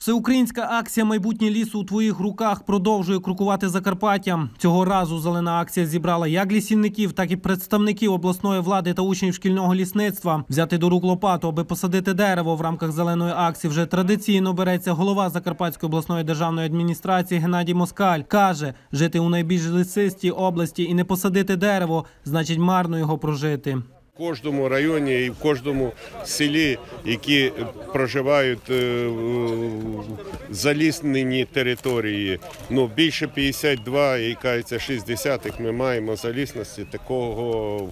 Всеукраїнська акція Майбутнє лісу у твоїх руках продовжує крокувати Закарпаттям. Цього разу зелена акція зібрала як лісівників, так і представників обласної влади та учнів шкільного лісництва. Взяти до рук лопату, аби посадити дерево в рамках зеленої акції. Вже традиційно береться голова Закарпатської обласної державної адміністрації Геннадій Москаль. каже, жити у найбільш лісистій області і не посадити дерево, значить марно його прожити. В кожному районі і в кожному селі, які проживають е, заліснені території, ну більше 52, і кажеться 60 ми маємо залісності. Такого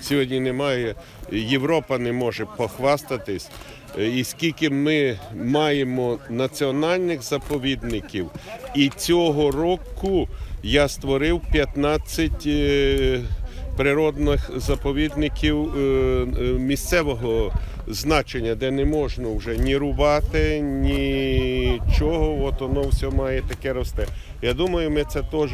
сьогодні немає. Європа не може похвастатись. Е, І скільки ми маємо національних заповідників, і цього року я створив 15 е, природних заповідників е, місцевого значення, де не можна вже ні рубати, нічого. От воно все має таке росте. Я думаю, ми це теж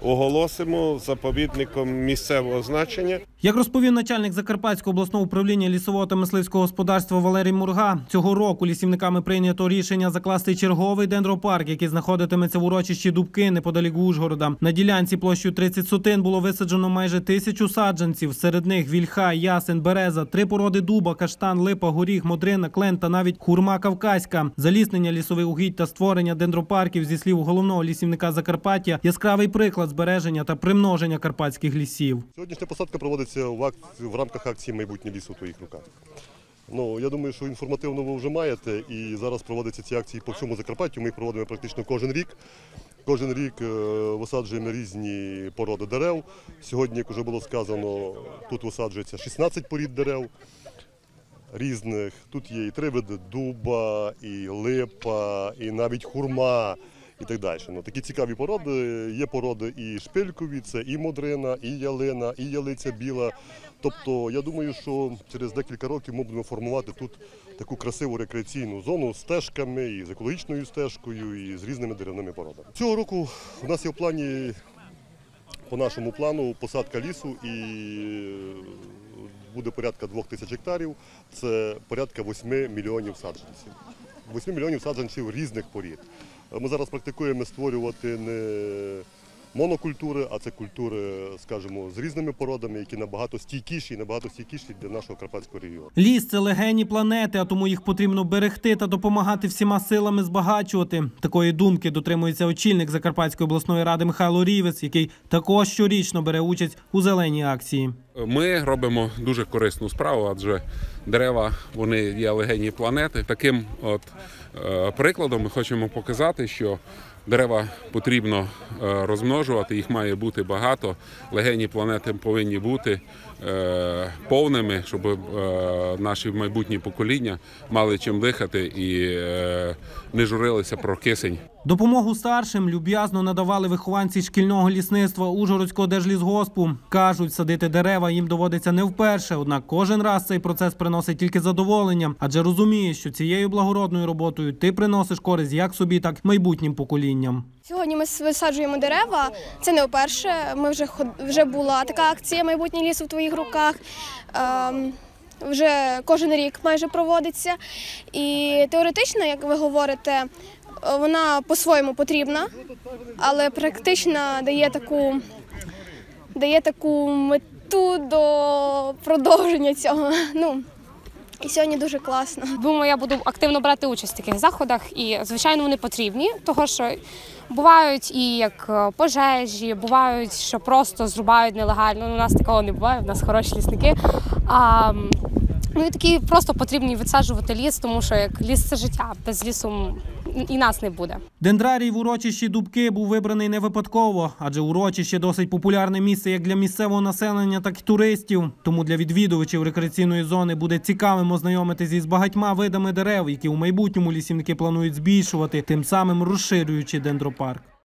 оголосимо заповідником місцевого значення. Як розповів начальник Закарпатського обласного управління лісового та мисливського господарства Валерій Мурга, цього року лісівниками прийнято рішення закласти черговий дендропарк, який знаходитиметься в урочищі Дубки неподалік Ужгорода. На ділянці площею 30 сотин було висаджено майже тисячу саджанців. Серед них вільха, ясен, береза, три породи дуба, каштан, липа, горіх, модрина, клен та навіть хурма кавказька. Заліснення лісових угідь та створення дендропарків зі слів головного лісівника Закарпаття яскравий приклад збереження та примноження карпатських лісів. Сьогоднішня посадка проводиться в, акції, в рамках акції Майбутнє лісу у твоїх руках. Ну, я думаю, що інформативно ви вже маєте, і зараз проводяться ці акції по всьому Закарпаттю. Ми їх проводимо практично кожен рік. Кожен рік е, висаджуємо різні породи дерев. Сьогодні, як вже було сказано, тут висаджується 16 порід дерев різних. Тут є і три види дуба, і липа, і навіть хурма. І так далі. Ну, такі цікаві породи. Є породи і шпилькові, це і модрина, і ялина, і ялиця біла. Тобто, я думаю, що через декілька років ми будемо формувати тут таку красиву рекреаційну зону з стежками, і з екологічною стежкою, і з різними деревними породами. Цього року у нас є в плані, по нашому плану, посадка лісу і буде порядка двох тисяч гектарів. Це порядка 8 мільйонів саджанців. 8 мільйонів саджанців різних порід. Ми зараз практикуємо створювати не монокультури, а це культури, скажімо, з різними породами, які набагато стійкіші і набагато стійкіші для нашого карпатського регіону. Ліс це легені планети, а тому їх потрібно берегти та допомагати всіма силами збагачувати. Такої думки дотримується очільник Закарпатської обласної ради Михайло Рівець, який також щорічно бере участь у зеленій акції. Ми робимо дуже корисну справу, адже дерева вони є легені планети. Таким от е, прикладом ми хочемо показати, що дерева потрібно е, розмножувати, їх має бути багато. Легені планети повинні бути е, повними, щоб наші майбутні покоління мали чим дихати і не журилися про кисень. Допомогу старшим люб'язно надавали вихованці шкільного лісництва Ужгородського держлісгоспу. Кажуть, садити дерева їм доводиться не вперше. Однак кожен раз цей процес приносить тільки задоволення, адже розуміє, що цією благородною роботою ти приносиш користь як собі, так і майбутнім поколінням. Сьогодні ми висаджуємо дерева. Це не вперше. Ми вже вже була така акція Майбутнє лісу в твоїх руках. Ем, вже кожен рік майже проводиться. І теоретично, як ви говорите, вона по-своєму потрібна, але практично дає таку, дає таку мету до продовження цього. Ну, і сьогодні дуже класно. Думаю, я буду активно брати участь в таких заходах, і звичайно вони потрібні, того що бувають і як е, пожежі, бувають, що просто зрубають нелегально. Ну, У нас такого не буває, у нас хороші лісники. А, ну і такі просто потрібні відсаджувати ліс, тому що як ліс це життя, без лісу і нас не буде. Дендрарій в урочищі Дубки був вибраний не випадково, адже урочище досить популярне місце як для місцевого населення, так і туристів. Тому для відвідувачів рекреаційної зони буде цікавим ознайомитися із багатьма видами дерев, які у майбутньому лісівники планують збільшувати, тим самим розширюючи дендропарк.